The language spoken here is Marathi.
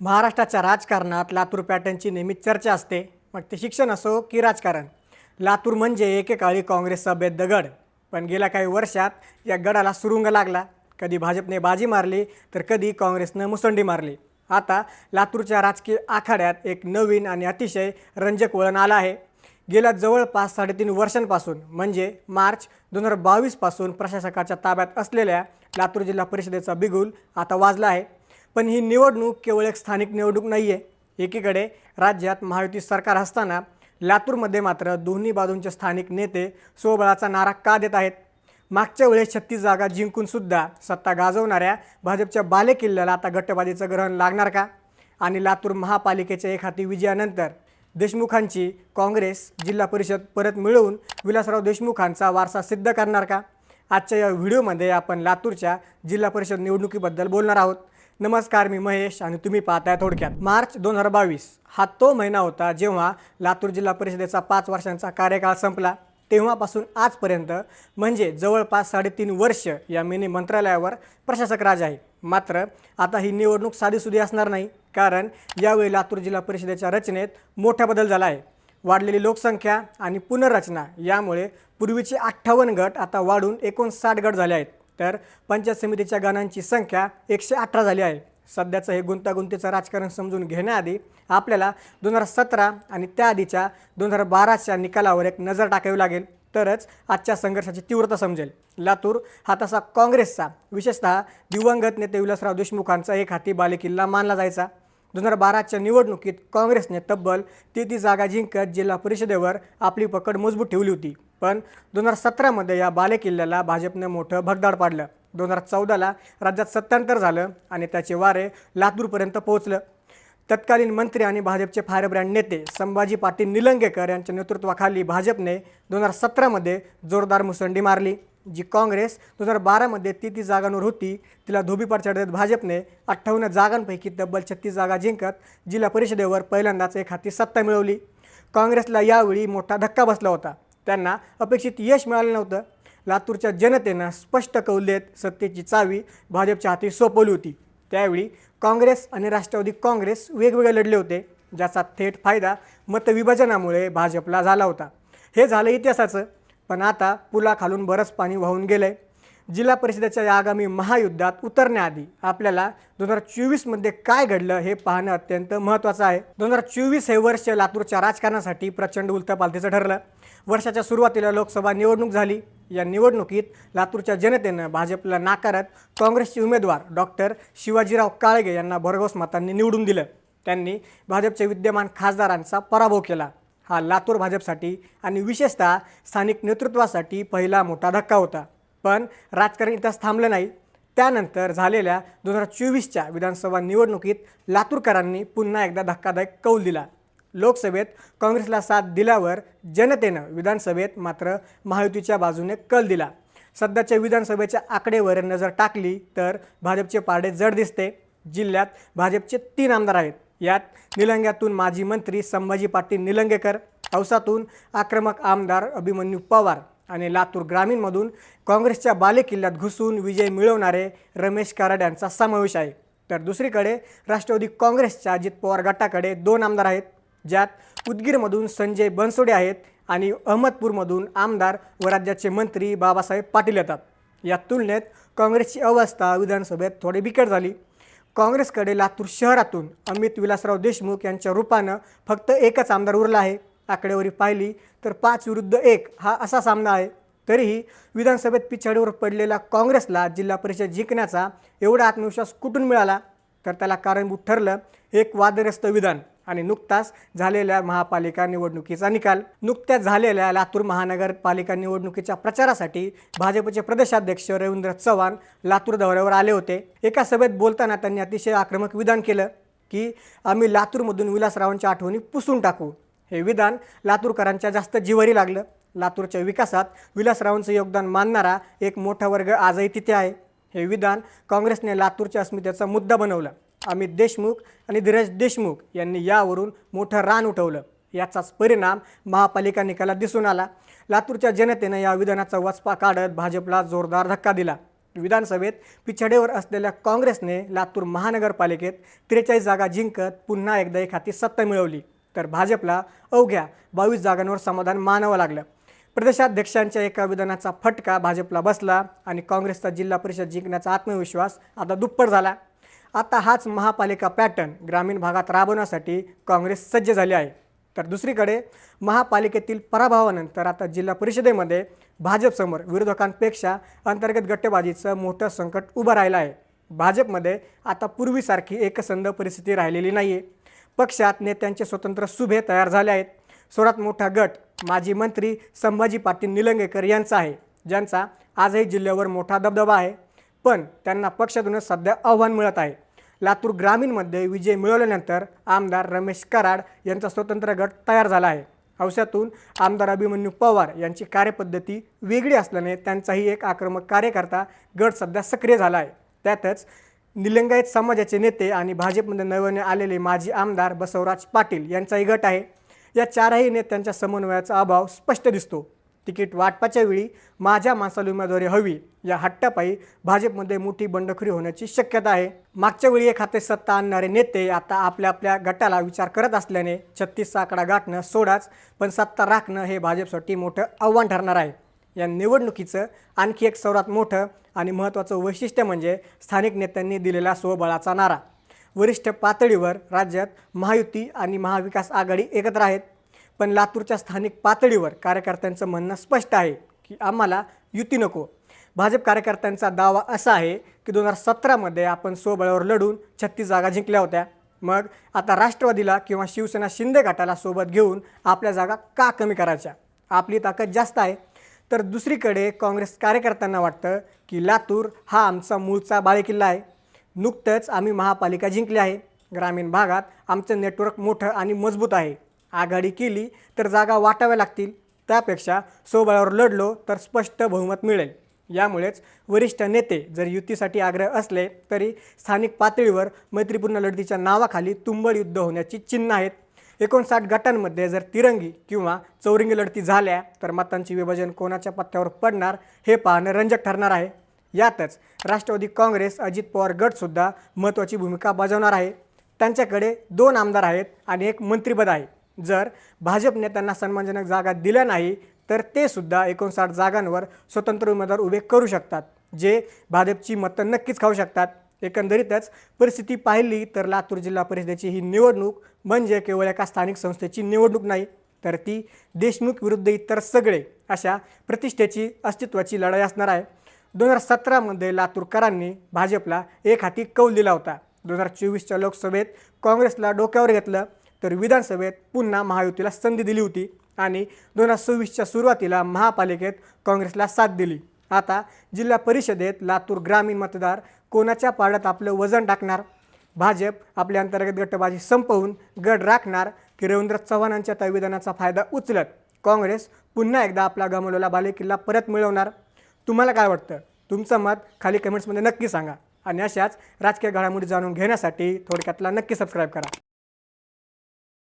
महाराष्ट्राच्या राजकारणात लातूर पॅटर्नची नेहमीच चर्चा असते. मग ते शिक्षण असो की राजकारण. लातूर म्हणजे एकेकाळी काँग्रेस सभेत दगड. पण गेल्या काही वर्षात या गडाला सुरुंग लागला. कधी भाजपने बाजी मारली तर कधी काँग्रेसनं मुसंडी मारली. आता लातूरच्या राजकीय आखाड्यात एक नवीन आणि अतिशय रंजक वळण आलं आहे. गेल्या जवळपास साडेतीन वर्षांपासून म्हणजे मार्च दोन हजार बावीसपासून प्रशासकाच्या ताब्यात असलेल्या लातूर जिल्हा परिषदेचा बिगुल आता वाजला आहे. पण ही निवडणूक केवळ एक स्थानिक निवडणूक नाही आहे एकीकडे राज्यात महायुती सरकार असताना लातूरमध्ये मात्र दोन्ही बाजूंचे स्थानिक नेते स्वबळाचा नारा का देत आहेत? मागच्या वेळेस छत्तीस जागा जिंकूनसुद्धा सत्ता गाजवणाऱ्या भाजपच्या बालेकिल्ल्याला आता गट्टबाजीचं ग्रहण लागणार का? आणि लातूर महापालिकेच्या एक हाती विजयानंतर देशमुखांची काँग्रेस जिल्हा परिषद परत मिळवून विलासराव देशमुखांचा वारसा सिद्ध करणार का? आजच्या या व्हिडिओमध्ये आपण लातूरच्या जिल्हा परिषद निवडणुकीबद्दल बोलणार आहोत. नमस्कार मी महेश आणि तुम्ही पाहताय थोडक्यात. मार्च दोन हजार बावीस हा तो महिना होता जेव्हा लातूर जिल्हा परिषदेचा पाच वर्षांचा कार्यकाळ संपला. तेव्हापासून आजपर्यंत म्हणजे जवळपास साडेतीन वर्ष या मिनी मंत्रालयावर प्रशासक राज आहे. मात्र आता ही निवडणूक साधीसुधी असणार नाही कारण यावेळी लातूर जिल्हा परिषदेच्या रचनेत मोठा बदल झाला आहे. वाढलेली लोकसंख्या आणि पुनर्रचना यामुळे पूर्वीचे अठ्ठावन्न गट आता वाढून एकोणसाठ गट झाले आहेत. तर पंचायत समितीच्या गणांची संख्या एकशे अठरा झाली आहे. सध्याचं हे गुंतागुंतीचं राजकारण समजून घेण्याआधी आपल्याला दोन हजार सतरा आणि त्याआधीच्या दोन हजार बाराच्या निकालावर एक नजर टाकावी लागेल. तरच आजच्या संघर्षाची तीव्रता समजेल. लातूर हा तसा काँग्रेसचा विशेषतः दिवंगत नेते विलासराव देशमुखांचा एक हाती बालेकिल्ला मानला जायचा. दोन हजार बाराच्या निवडणुकीत काँग्रेसने तब्बल ती ती जागा जिंकत जिल्हा परिषदेवर आपली पकड मजबूत ठेवली होती. पण दोन हजार सतरामध्ये या बालेकिल्ल्याला भाजपनं मोठं भगदाड पाडलं. दोन हजार चौदाला राज्यात सत्तांतर झालं आणि त्याचे वारे लातूरपर्यंत पोहोचलं. तत्कालीन मंत्री आणि भाजपचे फायरब्रँड नेते संभाजी पाटील निलंगेकर यांच्या नेतृत्वाखाली भाजपने दोन हजार सतरामध्ये जोरदार मुसंडी मारली जी काँग्रेस दोन हजार बारामध्ये ती ती जागांवर होती. तिला धोबीपार चढत भाजपने अठ्ठावन्न जागांपैकी तब्बल छत्तीस जागा जिंकत जिल्हा परिषदेवर पहिल्यांदाच एक हाती सत्ता मिळवली. काँग्रेसला यावेळी मोठा धक्का बसला होता. त्यांना अपेक्षित यश मिळालं नव्हतं. लातूरच्या जनतेनं स्पष्ट कौल देत सत्तेची चावी भाजपच्या हाती सोपवली होती. त्यावेळी काँग्रेस आणि राष्ट्रवादी काँग्रेस वेगवेगळे लढले होते ज्याचा थेट फायदा मतविभाजनामुळे भाजपला झाला होता. हे झालं इतिहासाचं पण आता पुलाखालून बरंच पाणी वाहून गेलं आहे जिल्हा परिषदेच्या या आगामी महायुद्धात उतरण्याआधी आपल्याला दोन हजार चोवीसमध्ये काय घडलं हे पाहणं अत्यंत महत्त्वाचं आहे. दोन हजार चोवीस हे वर्ष लातूरच्या राजकारणासाठी प्रचंड उलथपालथीचं ठरलं. वर्षाच्या सुरुवातीला लोकसभा निवडणूक झाली. या निवडणुकीत लातूरच्या जनतेनं भाजपला नाकारत काँग्रेसचे उमेदवार डॉक्टर शिवाजीराव काळगे यांना भरघोस मतांनी निवडून दिलं. त्यांनी भाजपच्या विद्यमान खासदारांचा पराभव केला. हा लातूर भाजपसाठी आणि विशेषतः स्थानिक नेतृत्वासाठी पहिला मोठा धक्का होता. पण राजकारण इथंच थांबलं नाही. त्यानंतर झालेल्या दोन हजार चोवीसच्या विधानसभा निवडणुकीत लातूरकरांनी पुन्हा एकदा धक्कादायक कौल दिला. लोकसभेत काँग्रेसला साथ दिल्यावर जनतेनं विधानसभेत मात्र महायुतीच्या बाजूने कल दिला. सध्याच्या विधानसभेच्या आकडेवर नजर टाकली तर भाजपचे पारडे जड दिसते. जिल्ह्यात भाजपचे तीन आमदार आहेत. यात निलंग्यातून माजी मंत्री संभाजी पाटील निलंगेकर औसातून आक्रमक आमदार अभिमन्यू पवार आणि लातूर ग्रामीणमधून काँग्रेसच्या बालेकिल्ल्यात घुसून विजय मिळवणारे रमेश कराड यांचा समावेश आहे. तर दुसरीकडे राष्ट्रवादी काँग्रेसच्या अजित पवार गटाकडे दोन आमदार आहेत. ज्यात उदगीरमधून संजय बनसोडे आहेत आणि अहमदपूरमधून आमदार व राज्याचे मंत्री बाबासाहेब पाटील येतात. या तुलनेत काँग्रेसची अवस्था विधानसभेत थोडी बिकट झाली. काँग्रेसकडे लातूर शहरातून अमित विलासराव देशमुख यांच्या रूपानं फक्त एकच आमदार उरला आहे. आकडेवारी पाहिली तर पाच विरुद्ध एक हा असा सामना आहे. तरीही विधानसभेत पिछाडीवर पडलेला काँग्रेसला जिल्हा परिषद जिंकण्याचा एवढा आत्मविश्वास कुठून मिळाला? तर त्याला कारणभूत ठरलं एक वादग्रस्त विधान आणि नुकताच झालेल्या महापालिका निवडणुकीचा निकाल. नुकत्याच झालेल्या लातूर महानगरपालिका निवडणुकीच्या प्रचारासाठी भाजपचे प्रदेशाध्यक्ष रवींद्र चव्हाण लातूर दौऱ्यावर आले होते. एका सभेत बोलताना त्यांनी अतिशय आक्रमक विधान केलं की आम्ही लातूरमधून विलासरावांच्या आठवणी पुसून टाकू. हे विधान लातूरकरांच्या जास्त जिवारी लागलं. लातूरच्या विकासात विलासरावांचं योगदान मानणारा एक मोठा वर्ग आजही तिथे आहे. हे विधान काँग्रेसने लातूरच्या अस्मितेचा मुद्दा बनवला. अमित देशमुख आणि धीरज देशमुख यांनी यावरून मोठं रान उठवलं. याचाच परिणाम महापालिका निकालात दिसून आला. लातूरच्या जनतेनं या विधानाचा वचपा काढत भाजपला जोरदार धक्का दिला. विधानसभेत पिछडेवर असलेल्या काँग्रेसने लातूर महानगरपालिकेत त्रेचाळीस जागा जिंकत पुन्हा एकदा एक हाती सत्ता मिळवली. तर भाजपला अवघ्या बावीस जागांवर समाधान मानावं लागलं. प्रदेशाध्यक्षांच्या एका विधानाचा फटका भाजपला बसला आणि काँग्रेसचा जिल्हा परिषद जिंकण्याचा आत्मविश्वास आता दुप्पट झाला. आता हाच महापालिका पॅटर्न ग्रामीण भागात राबवण्यासाठी काँग्रेस सज्ज झाली आहे. तर दुसरीकडे महापालिकेतील पराभवानंतर आता जिल्हा परिषदेमध्ये भाजपसमोर विरोधकांपेक्षा अंतर्गत गट्टेबाजीचं मोठं संकट उभं राहिलं आहे. भाजपमध्ये आता पूर्वीसारखी एकसंध परिस्थिती राहिलेली नाही आहे पक्षात नेत्यांचे स्वतंत्र सुभे तयार झाले आहेत. सर्वात मोठा गट माजी मंत्री संभाजी पाटील निलंगेकर यांचा आहे. ज्यांचा आजही जिल्ह्यावर मोठा दबदबा आहे. पण त्यांना पक्षातूनच सध्या आव्हान मिळत आहे. लातूर ग्रामीणमध्ये विजय मिळवल्यानंतर आमदार रमेश कराड यांचा स्वतंत्र गट तयार झाला आहे. हौशातून आमदार अभिमन्यू पवार यांची कार्यपद्धती वेगळी असल्याने त्यांचाही एक आक्रमक कार्यकर्ता गट सध्या सक्रिय झाला आहे. त्यातच निलंगायत समाजाचे नेते आणि भाजपमध्ये नव्याने आलेले माजी आमदार बसवराज पाटील यांचाही गट आहे. या चारही नेत्यांच्या समन्वयाचा अभाव स्पष्ट दिसतो. तिकीट वाटपाच्या वेळी माझ्या माणसाला उमेदवारी हवी या हट्टापायी भाजपमध्ये मोठी बंडखोरी होण्याची शक्यता आहे. मागच्या वेळी एक हाते सत्ता आणणारे नेते आता आपल्या आपल्या गटाला विचार करत असल्याने छत्तीसचा आकडा गाठणं सोडाच पण सत्ता राखणं हे भाजपसाठी मोठं आव्हान ठरणार आहे. या निवडणुकीचं आणखी एक सर्वात मोठं आणि महत्त्वाचं वैशिष्ट्य म्हणजे स्थानिक नेत्यांनी दिलेला स्वबळाचा नारा. वरिष्ठ पातळीवर राज्यात महायुती आणि महाविकास आघाडी एकत्र आहेत. पण लातूरच्या स्थानिक पातळीवर कार्यकर्त्यांचं म्हणणं स्पष्ट आहे की आम्हाला युती नको. भाजप कार्यकर्त्यांचा दावा असा आहे की दोन हजार सतरामध्ये आपण स्वबळावर लढून छत्तीस जागा जिंकल्या होत्या. मग आता राष्ट्रवादीला किंवा शिवसेना शिंदे गटाला सोबत घेऊन आपल्या जागा का कमी करायच्या? आपली ताकद जास्त आहे. तर दुसरीकडे काँग्रेस कार्यकर्त्यांना वाटतं की लातूर हा आमचा मूळचा बाळेकिल्ला आहे. नुकतंच आम्ही महापालिका जिंकली आहे. ग्रामीण भागात आमचं नेटवर्क मोठं आणि मजबूत आहे. आघाडी केली तर जागा वाटाव्या लागतील. त्यापेक्षा सोबळावर लढलो तर स्पष्ट बहुमत मिळेल. यामुळेच वरिष्ठ नेते जर युतीसाठी आग्रह असले तरी स्थानिक पातळीवर मैत्रीपूर्ण लढतीच्या नावाखाली तुंबळ युद्ध होण्याची चिन्ह आहेत. एकोणसाठ गटांमध्ये जर तिरंगी किंवा चौरंगी लढती झाल्या तर मतांचे विभाजन कोणाच्या पत्त्यावर पडणार हे पाहणं रंजक ठरणार आहे. यातच राष्ट्रवादी काँग्रेस अजित पवार गटसुद्धा महत्त्वाची भूमिका बजावणार आहे. त्यांच्याकडे दोन आमदार आहेत आणि एक मंत्रिपद आहे. जर भाजप नेत्यांना सन्मानजनक जागा दिल्या नाही तर ते सुद्धा एकोणसाठ जागांवर स्वतंत्र उमेदवार उभे करू शकतात जे भाजपची मतं नक्कीच खाऊ शकतात. एकंदरीतच परिस्थिती पाहिली तर लातूर जिल्हा परिषदेची ही निवडणूक म्हणजे केवळ एका स्थानिक संस्थेची निवडणूक नाही तर ती देशमुख विरुद्ध इतर सगळे अशा प्रतिष्ठेची अस्तित्वाची लढाई असणार आहे. दोन हजार सतरामध्ये लातूरकरांनी भाजपला एक हाती कौल दिला होता. दोन हजार चोवीसच्या लोकसभेत काँग्रेसला डोक्यावर घेतलं तर विधानसभेत पुन्हा महायुतीला संधी दिली होती आणि दोन हजार सव्वीसच्या सुरुवातीला महापालिकेत काँग्रेसला साथ दिली. आता जिल्हा परिषदेत लातूर ग्रामीण मतदार कोणाच्या पाड्यात आपलं वजन टाकणार? भाजप आपल्या अंतर्गत गटबाजी संपवून गड राखणार की रवींद्र चव्हाणांच्या त्या विधानाचा फायदा उचलत? काँग्रेस पुन्हा एकदा आपला गमावलेला बालेकिल्ला परत मिळवणार? तुम्हाला काय वाटतं? तुमचं मत खाली कमेंट्समध्ये नक्की सांगा. आणि अशाच राजकीय घडामोडी जाणून घेण्यासाठी थोडक्यातला नक्की सबस्क्राईब करा.